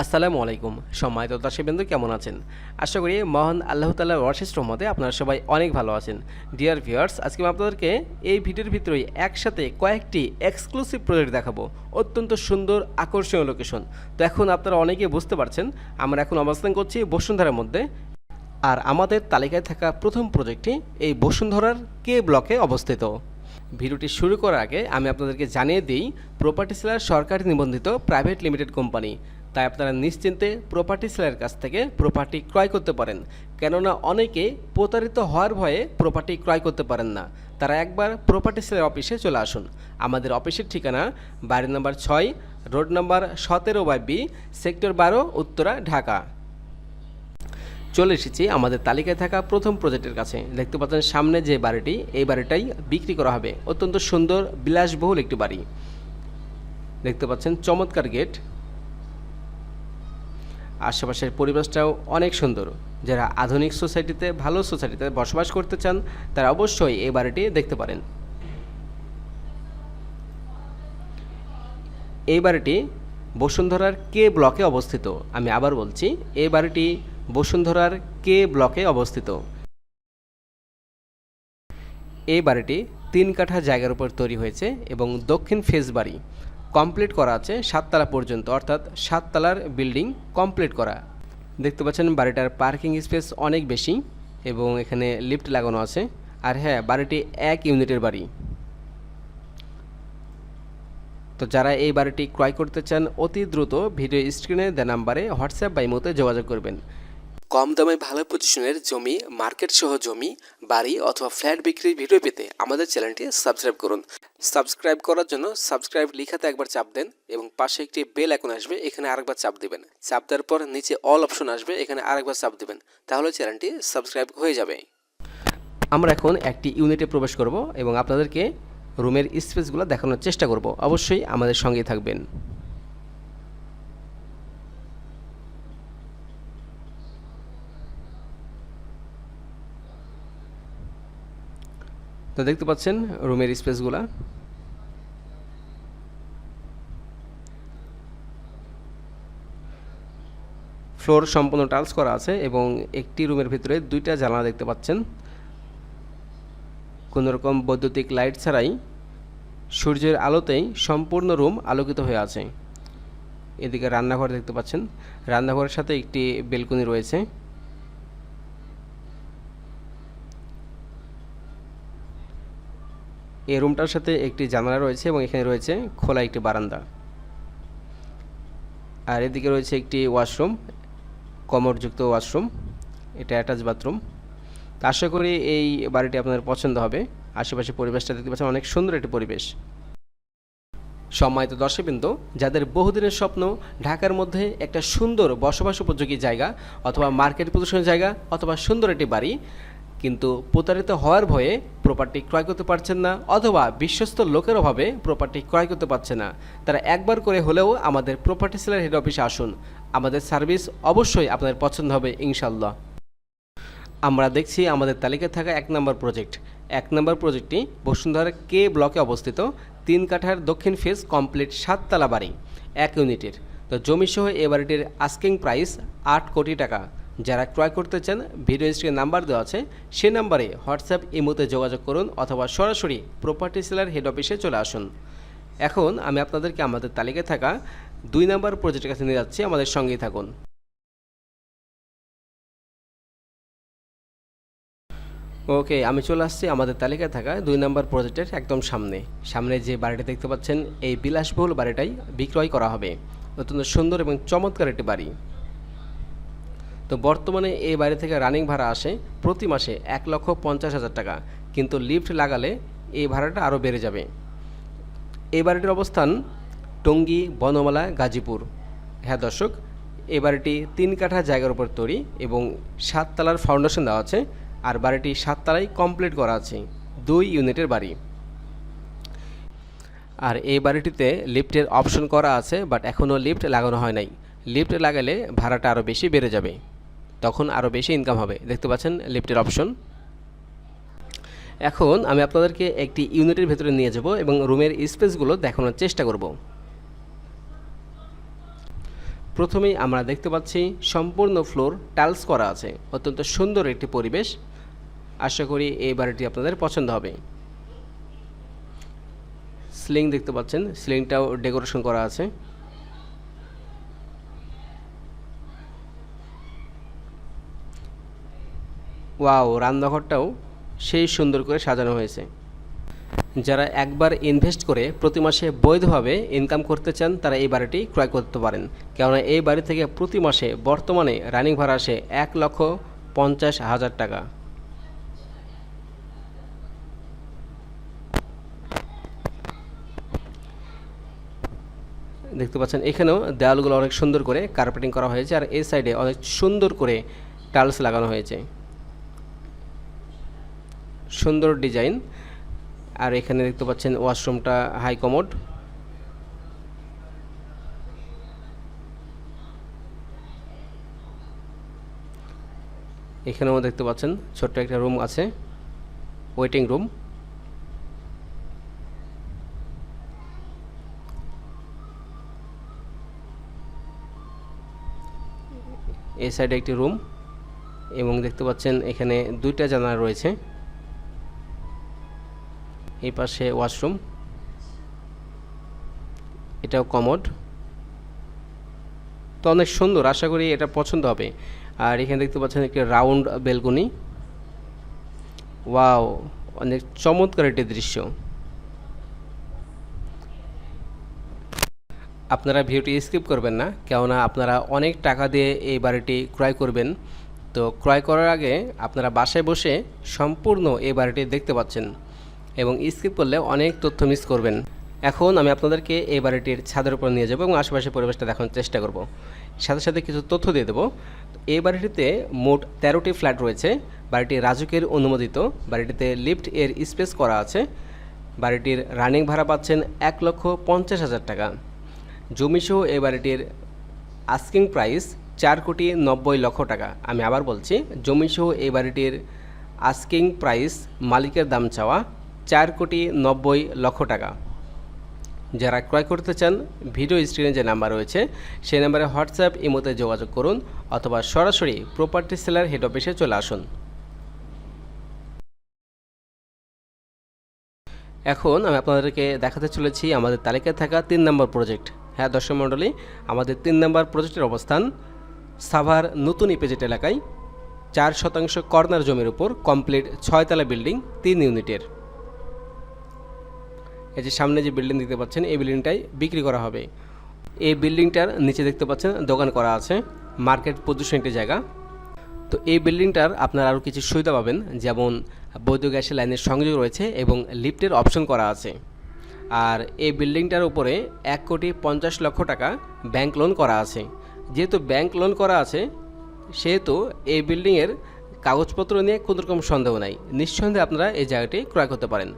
আসসালামু আলাইকুম। সম্মানিত দর্শকবৃন্দ কেমন আছেন? আশা করি মহান আল্লাহ তাল্লাহ অশেষ রহমতে আপনারা সবাই অনেক ভালো আছেন। ডিয়ার ভিউয়ার্স আজকে আমি আপনাদেরকে এই ভিডিওর ভিতরেই একসাথে কয়েকটি এক্সক্লুসিভ প্রজেক্ট দেখাবো। অত্যন্ত সুন্দর, আকর্ষণীয় লোকেশন তো এখন আপনারা অনেকে বুঝতে পারছেন, আমরা এখন অবস্থান করছি বসুন্ধরার মধ্যে। আর আমাদের তালিকায় থাকা প্রথম প্রজেক্টটি এই বসুন্ধরার কে ব্লকে অবস্থিত। ভিডিওটি শুরু করার আগে আমি আপনাদেরকে জানিয়ে দিই প্রপার্টি সেলার সরকারি নিবন্ধিত প্রাইভেট লিমিটেড কোম্পানি তাই আপনারা নিশ্চিন্তে প্রপার্টি সেলারের কাছ থেকে প্রপার্টি ক্রয় করতে পারেন। কেননা অনেকে প্রতারিত হওয়ার ভয়ে প্রপার্টি ক্রয় করতে পারেন না। তারা একবার প্রপার্টি সেলার অফিসে চলে আসুন। আমাদের অফিসের ঠিকানা বাড়ি নম্বর ছয়, রোড নম্বর সতেরো বাই বি, সেক্টর বারো, উত্তরা, ঢাকা। চলে এসেছি আমাদের তালিকায় থাকা প্রথম প্রজেক্টের কাছে। দেখতে পাচ্ছেন সামনে যে বাড়িটি, এই বাড়িটাই বিক্রি করা হবে। অত্যন্ত সুন্দর, বিলাসবহুল একটি বাড়ি। দেখতে পাচ্ছেন চমৎকার গেট আশেপাশের পরিবেশটাও অনেক সুন্দর। যারা আধুনিক সোসাইটিতে, ভালো সোসাইটিতে বসবাস করতে চান, তারা অবশ্যই এই বাড়িটি দেখতে পারেন। এই বাড়িটি বসুন্ধরার কে ব্লকে অবস্থিত? আমি আবার বলছি, এই বাড়িটি বসুন্ধরার কে ব্লকে অবস্থিত? এই বাড়িটি তিন কাঠা জায়গার উপর তৈরি হয়েছে এবং দক্ষিণ ফেজ বাড়ি। কমপ্লিট করা আছে সাততলা পর্যন্ত, অর্থাৎ সাততলার বিল্ডিং কমপ্লিট করা। দেখতে পাচ্ছেন বাড়িটার পার্কিং স্পেস অনেক বেশি এবং এখানে লিফট লাগানো আছে। আর হ্যাঁ বাড়িটি এক ইউনিটের বাড়ি। তো যারা এই বাড়িটি ক্রয় করতে চান, অতি দ্রুত ভিডিও স্ক্রিনে দেওয়া নাম্বারে হোয়াটসঅ্যাপ বা ইমোতে যোগাযোগ করবেন। কম দামে ভালো পজিশনের জমি মার্কেট সহ জমি, বাড়ি অথবা ফ্ল্যাট বিক্রির ভিডিও পেতে আমাদের চ্যানেলটি সাবস্ক্রাইব করুন। সাবস্ক্রাইব করার জন্য সাবস্ক্রাইব লিখাতে একবার চাপ দেন এবং পাশে একটি বেল আইকন আসবে, এখানে আরেকবার চাপ দেবেন। চাপ দেওয়ার পর নিচে অল অপশন আসবে, এখানে আরেকবার চাপ দেবেন। তাহলে চ্যানেলটি সাবস্ক্রাইব হয়ে যাবে। আমরা এখন একটি ইউনিটে প্রবেশ করব এবং আপনাদেরকে রুমের স্পেসগুলো দেখানোর চেষ্টা করব। অবশ্যই আমাদের সঙ্গেই থাকবেন। তো দেখতে পাচ্ছেন রুমের স্পেসগুলা। ফ্লোর সম্পূর্ণ টাইলস করা আছে এবং একটি রুমের ভিতরে দুইটা জানালা দেখতে পাচ্ছেন। কোনো রকম বৈদ্যুতিক লাইট ছাড়াই সূর্যের আলোতেই সম্পূর্ণ রুম আলোকিত হয়ে আছে। এদিকে রান্নাঘর দেখতে পাচ্ছেন। রান্নাঘরের সাথে একটি বেলকনি রয়েছে। এই রুমটার সাথে একটি জানালা রয়েছে এবং এখানে রয়েছে খোলা একটি বারান্দা। আর এদিকে রয়েছে একটি ওয়াশরুম, কমরযুক্ত ওয়াশরুম, এটা অ্যাটাচ বাথরুম। তা আশা করি এই বাড়িটি আপনাদের পছন্দ হবে। আশেপাশে পরিবেশটা দেখতে পাচ্ছেন অনেক সুন্দর একটি পরিবেশ। সম্মানিত দর্শকবৃন্দ, যাদের বহুদিনের স্বপ্ন ঢাকার মধ্যে একটা সুন্দর বসবাস উপযোগী জায়গা অথবা মার্কেট প্রদর্শনের জায়গা অথবা সুন্দর একটি বাড়ি কিন্তু প্রতারিত হওয়ার ভয়ে প্রপার্টি ক্রয় করতে পারছেন না অথবা বিশ্বস্ত লোকের অভাবে প্রপার্টি ক্রয় করতে পারছে না। তারা একবার করে হলেও আমাদের প্রপার্টি সেলার হেড অফিসে আসুন। আমাদের সার্ভিস অবশ্যই আপনাদের পছন্দ হবে ইনশাল্লাহ আমরা দেখছি আমাদের তালিকায় থাকা এক নম্বর প্রজেক্ট এক নম্বর প্রজেক্টটি বসুন্ধরা কে ব্লকে অবস্থিত। তিন কাঠার দক্ষিণ ফেজ কমপ্লিট সাততলা বাড়ি, এক ইউনিটের। তো জমিসহ এ বাড়িটির আস্কিং প্রাইস আট কোটি টাকা। যারা ক্রয় করতে চান ভিডিও স্ক্রিনে নাম্বার দেওয়া আছে, সে নাম্বারে হোয়াটসঅ্যাপ ইমোতে যোগাযোগ করুন অথবা সরাসরি প্রপার্টি সেলার হেড অফিসে চলে আসুন। এখন আমি আপনাদেরকে আমাদের তালিকায় থাকা দুই নম্বর প্রজেক্টের কাছে নিয়ে যাচ্ছি, আমাদের সঙ্গেই থাকুন। ওকে আমি চলে আসছি আমাদের তালিকায় থাকা দুই নম্বর প্রজেক্টের একদম সামনে। সামনে যে বাড়িটা দেখতে পাচ্ছেন, এই বিলাসবহুল বাড়িটাই বিক্রয় করা হবে। অত্যন্ত সুন্দর এবং চমৎকার একটি বাড়ি। তো বর্তমানে এই বাড়ি থেকে রানিং ভাড়া আসে প্রতি মাসে এক লক্ষ পঞ্চাশ হাজার টাকা। কিন্তু লিফট লাগালে এই ভাড়াটা আরও বেড়ে যাবে। এই বাড়িটির অবস্থান টঙ্গী, বনমালা, গাজীপুর। হ্যাঁ দর্শক, এই বাড়িটি তিন কাঠা জায়গার উপর তৈরি এবং সাততলার ফাউন্ডেশন দেওয়া আছে আর বাড়িটি সাততলায় কমপ্লিট করা আছে দুই ইউনিটের বাড়ি। আর এই বাড়িটিতে লিফটের অপশন করা আছে বাট এখনও লিফট লাগানো হয় নাই। লিফট লাগালে ভাড়াটা আরও বেশি বেড়ে যাবে। তখন আরও বেশি ইনকাম হবে। দেখতে পাচ্ছেন, লিফটের অপশন এখন আমি আপনাদেরকে একটি ইউনিটের ভেতরে নিয়ে যাব এবং রুমের স্পেসগুলো দেখানোর চেষ্টা করব। প্রথমেই আমরা দেখতে পাচ্ছি, সম্পূর্ণ ফ্লোর টাইলস করা আছে। অত্যন্ত সুন্দর একটি পরিবেশ। আশা করি এই বাড়িটি আপনাদের পছন্দ হবে। সিলিং দেখতে পাচ্ছেন, সিলিংটাও ডেকোরেশন করা আছে। ওয়াও, রান্নাঘরটাও সেই সুন্দর করে সাজানো হয়েছে। যারা একবার ইনভেস্ট করে প্রতি মাসে বৈধভাবে ইনকাম করতে চান, তারা এই বাড়িটি ক্রয় করতে পারেন। কেননা এই বাড়ি থেকে প্রতি মাসে বর্তমানে রানিং ভাড়া আসে এক লক্ষ পঞ্চাশ হাজার টাকা। দেখতে পাচ্ছেন, এখানেও দেওয়ালগুলো অনেক সুন্দর করে কার্পেটিং করা হয়েছে, আর এই সাইডে অনেক সুন্দর করে টাইলস লাগানো হয়েছে। সুন্দর ডিজাইন। আর এখানে দেখতে পাচ্ছেন ওয়াশরুমটা হাই কমোড। এখানেও দেখতে পাচ্ছেন ছোট্ট একটা রুম আছে, ওয়েটিং রুম। এই সাইডে একটি রুম এবং দেখতে পাচ্ছেন এখানে দুইটা জানালা রয়েছে। এই পাশে ওয়াশরুম। এটাও কমোড। তো অনেক সুন্দর, আশা করি এটা পছন্দ হবে। আর এখানে দেখতে পাচ্ছেন একটি রাউন্ড বেলকনি। ওয়াও, অনেক চমৎকার একটি দৃশ্য। আপনারা ভিডিওটি স্কিপ করবেন না, কেননা আপনারা অনেক টাকা দিয়ে এই বাড়িটি ক্রয় করবেন। তো ক্রয় করার আগে আপনারা বাসায় বসে সম্পূর্ণ এই বাড়িটি দেখতে পাচ্ছেন। এবং স্কিপ করলে অনেক তথ্য মিস করবেন। এখন আমি আপনাদেরকে এই বাড়িটির ছাদের উপর নিয়ে যাব এবং আশেপাশের পরিবেশটা দেখানোর চেষ্টা করব। সাথে সাথে কিছু তথ্য দিয়ে দেবো। এই বাড়িটিতে মোট তেরোটি ফ্ল্যাট রয়েছে। বাড়িটি রাজুকের অনুমোদিত। বাড়িটিতে লিফট এর স্পেস করা আছে। বাড়িটির রানিং ভাড়া পাচ্ছেন এক লক্ষ পঞ্চাশ হাজার টাকা। জমিসহ এই বাড়িটির আস্কিং প্রাইস চার কোটি নব্বই লক্ষ টাকা। আমি আবার বলছি জমিসহ এই বাড়িটির আস্কিং প্রাইস মালিকের দাম চাওয়া চার কোটি নব্বই লক্ষ টাকা। যারা ক্রয় করতে চান, ভিডিও স্ক্রিনে যে নাম্বার রয়েছে, সেই নাম্বারে হোয়াটসঅ্যাপ, ইমোতে যোগাযোগ করুন অথবা সরাসরি প্রপার্টি সেলার হেড অফিসে চলে আসুন। এখন আমি আপনাদেরকে দেখাতে চলেছি আমাদের তালিকায় থাকা তিন নম্বর প্রজেক্ট। হ্যাঁ দর্শক মণ্ডলী, আমাদের তিন নম্বর প্রজেক্টের অবস্থান সাভার নতুন ইপেজেট এলাকায়, চার শতাংশ কর্নার জমির উপর কমপ্লিট ছয়তলা বিল্ডিং, তিন ইউনিটের। এই যে সামনে যে বিল্ডিং দেখতে পাচ্ছেন, এই বিল্ডিংটাই বিক্রি করা হবে। এই বিল্ডিংটার নিচে দেখতে পাচ্ছেন, দোকান করা আছে মার্কেট পজিশন একটি জায়গা। তো এই বিল্ডিংটার আপনার আরও কিছু সুবিধা পাবেন, যেমন বৈদ্য গ্যাসের লাইনের সংযোগ রয়েছে এবং লিফটের অপশন করা আছে। আর এই বিল্ডিংটার উপরে এক কোটি পঞ্চাশ লক্ষ টাকা ব্যাংক লোন করা আছে। যেহেতু ব্যাংক লোন করা আছে, সেহেতু এই বিল্ডিংয়ের কাগজপত্র নিয়ে কোনো রকম সন্দেহ নাই। নিঃসন্দেহে আপনারা এই জায়গাটি ক্রয় করতে পারেন।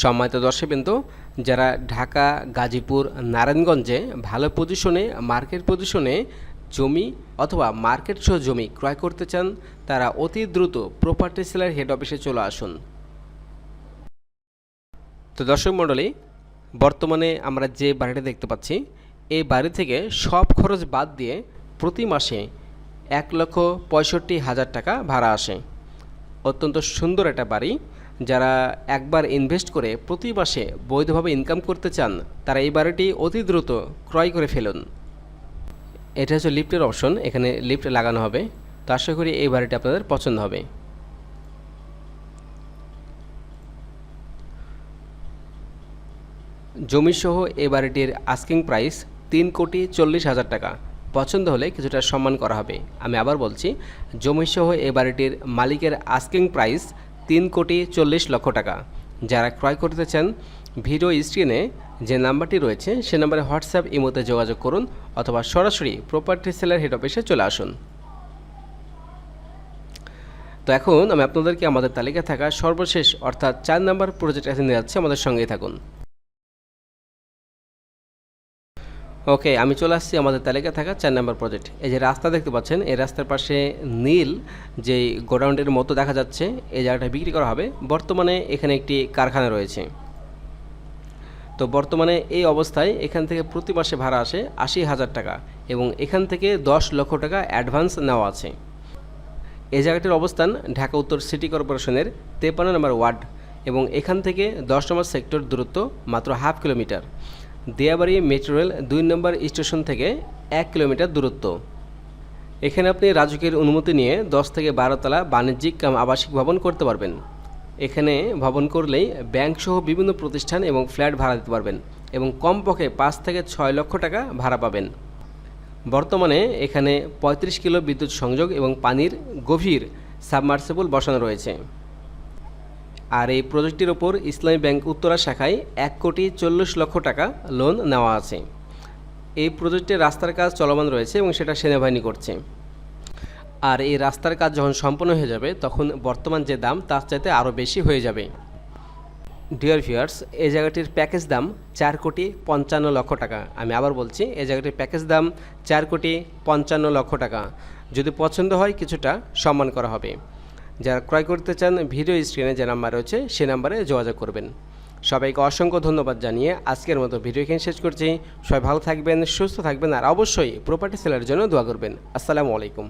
সম্মানিত দর্শকবৃন্দ, যারা ঢাকা, গাজীপুর, নারায়ণগঞ্জে ভালো পজিশনে, মার্কেট পজিশনে জমি অথবা মার্কেট সহ জমি ক্রয় করতে চান, তারা অতি দ্রুত প্রপার্টি সেলার হেড অফিসে চলে আসুন। তো দর্শক মণ্ডলী, বর্তমানে আমরা যে বাড়িটা দেখতে পাচ্ছি, এই বাড়ি থেকে সব খরচ বাদ দিয়ে প্রতি মাসে এক লক্ষ পঁয়ষট্টি হাজার টাকা ভাড়া আসে। অত্যন্ত সুন্দর একটা বাড়ি। যারা একবার ইনভেস্ট করে প্রতি মাসে বৈধভাবে ইনকাম করতে চান, তারা এই বাড়িটি অতি দ্রুত ক্রয় করে ফেলুন। এটা হচ্ছে লিফটের অপশন এখানে লিফট লাগানো হবে। তো আশা করি এই বাড়িটি আপনাদের পছন্দ হবে। জমিসহ এই বাড়িটির আস্কিং প্রাইস তিন কোটি চল্লিশ হাজার টাকা। পছন্দ হলে কিছুটা সম্মান করা হবে। আমি আবার বলছি, জমিসহ এই বাড়িটির মালিকের আস্কিং প্রাইস তিন কোটি চল্লিশ লক্ষ টাকা। যারা ক্রয় করতে চান, ভিডিও স্ক্রিনে যে নাম্বারটি রয়েছে, সে নাম্বারে হোয়াটসঅ্যাপ, ইমোতে যোগাযোগ করুন অথবা সরাসরি প্রপার্টি সেলার হেড অফিসে চলে আসুন। তো এখন আমি আপনাদেরকে আমাদের তালিকায় থাকা সর্বশেষ, অর্থাৎ চার নাম্বার প্রজেক্ট এসে নিয়ে যাচ্ছি, আমাদের সঙ্গেই থাকুন। ওকে আমি চলে আসছি আমাদের তালিকায় থাকা চার নাম্বার প্রজেক্ট এই যে রাস্তা দেখতে পাচ্ছেন, এই রাস্তার পাশে নীল যে গোডাউনের মতো দেখা যাচ্ছে, এই জায়গাটা বিক্রি করা হবে। বর্তমানে এখানে একটি কারখানা রয়েছে। তো বর্তমানে এই অবস্থায় এখান থেকে প্রতি মাসে ভাড়া আসে আশি হাজার টাকা এবং এখান থেকে দশ লক্ষ টাকা অ্যাডভান্স নেওয়া আছে। এই জায়গাটির অবস্থান ঢাকা উত্তর সিটি কর্পোরেশনের তেপান্ন নম্বর ওয়ার্ড এবং এখান থেকে দশ নম্বর সেক্টর দূরত্ব মাত্র half kilometre. Diabari metro rail দুই নম্বর স্টেশন থেকে এক কিলোমিটার দূরত্ব। এখানে আপনি রাজুকের অনুমতি নিয়ে দশ থেকে বারো তলা বাণিজ্যিক কাম আবাসিক ভবন করতে পারবেন। এখানে ভবন করলেই ব্যাংক সহ বিভিন্ন প্রতিষ্ঠান এবং ফ্ল্যাট ভাড়া দিতে পারবেন এবং কমপক্ষে পাঁচ থেকে ছয় লক্ষ টাকা ভাড়া পাবেন। বর্তমানে এখানে ৩৫ কিলো বিদ্যুৎ সংযোগ এবং পানির গভীর সাবমার্সেবল বসানো রয়েছে। আর এই প্রজেক্টটির ওপর ইসলামী ব্যাংক উত্তরা শাখায় এক কোটি চল্লিশ লক্ষ টাকা লোন নেওয়া আছে। এই প্রজেক্টের রাস্তার কাজ চলমান রয়েছে এবং সেটা সেনাবাহিনী করছে। আর এই রাস্তার কাজ যখন সম্পন্ন হয়ে যাবে, তখন বর্তমান যে দাম, তার চাইতে আরও বেশি হয়ে যাবে। ডিয়ার ভিউয়ার্স এই জায়গাটির প্যাকেজ দাম চার কোটি পঞ্চান্ন লক্ষ টাকা। আমি আবার বলছি, এই জায়গাটির প্যাকেজ দাম চার কোটি পঞ্চান্ন লক্ষ টাকা। যদি পছন্দ হয়, কিছুটা সম্মান করা হবে। যারা ক্রয় করতে চান ভিডিও স্ক্রিনে যে নাম্বার রয়েছে, সে নাম্বারে যোগাযোগ করবেন। সবাইকে অসংখ্য ধন্যবাদ জানিয়ে আজকের মতো ভিডিও এখানে শেষ করছি। সবাই ভালো থাকবেন, সুস্থ থাকবেন, আর অবশ্যই প্রপার্টি সেলার জন্য দোয়া করবেন। আসসালামু আলাইকুম।